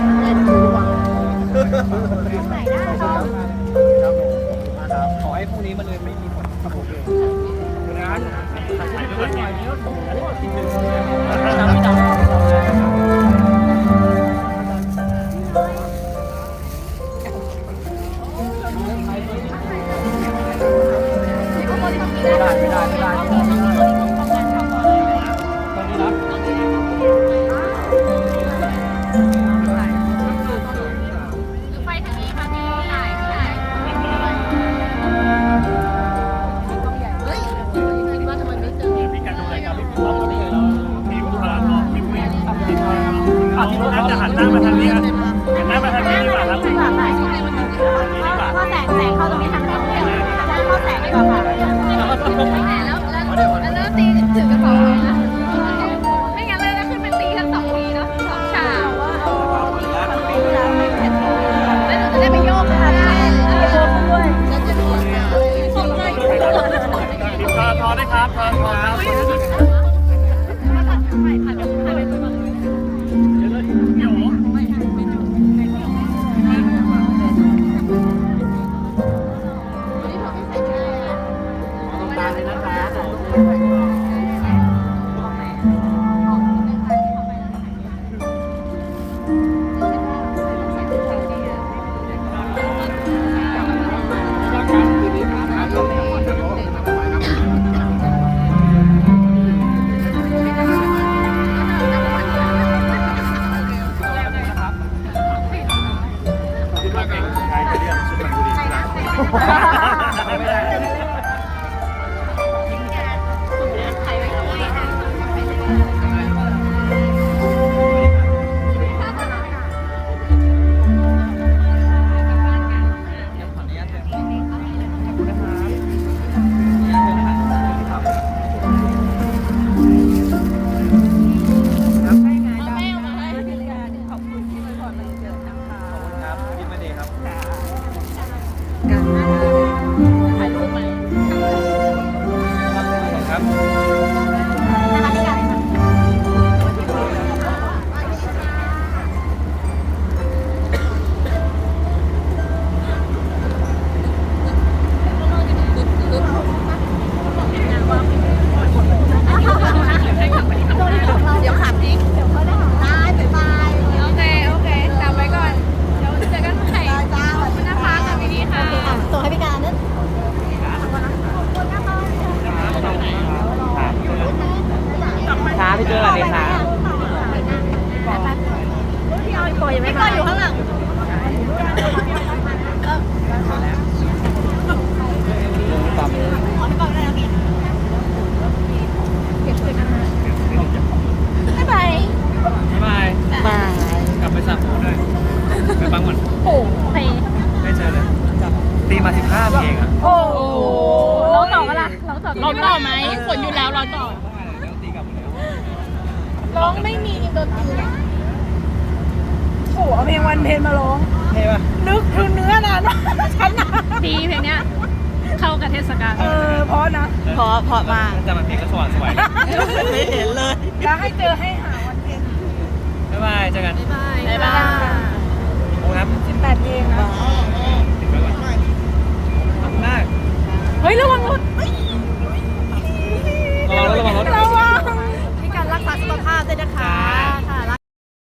ได้ได้ได้เลยดูก่องไหนได้ครับผมนะครับขอให้พรุ่งนี้มันเลยไม่มีฝนครับผมร้านขายด้วยหน่อยเดียวอันนี้กินหนึ่งจำไม่จำข้างบได้ไม่ได้ไม่ได้ น่าจะหันหน้ามาทางนี้หันหน้ามาทางนี้ดีกว่าครับก็แสงแสงเข้าตรงนี้ทางนี้เข้าแสงดีกว่าค่ะแล้วแล้วแล้วตีถือกระเป๋า ครั พี่เจออะไรช้าพี่เออีกตัวยังไม่มาอยู่ข้างหลังอพี่บอกได้แล้วพี่บ๊ายบายบ๊ายบายบายกลับไปสระผมด้วยไปปังก่อนโอ้เพลงไม่เจอเลยตีมา15เพลงอะโอ้เราต่อกันล่ะเราต่อร้องต่อไหมฝนอยู่แล้วร้องต่อ องไม่มีดนตรีโอ้โหเอาเพลงวันเพลงมาร้องเพลงปะนึกถึงเนื้อนะฉันนะดีเพลงเนี้ย เข้ากับเทศกาลเออเพราะนะ เพราะเพราะมากจะมานเพลงก็สว่างสวยไม่เห็นเลยแล้วให้เจอให้หาวันเพลงบ๊ายบายเจอกันบ๊ายบายบ๊ายบายโอ้ครับสิบแปดเพลงนะติดมาก เฮ้ยระวังรถ นะคะ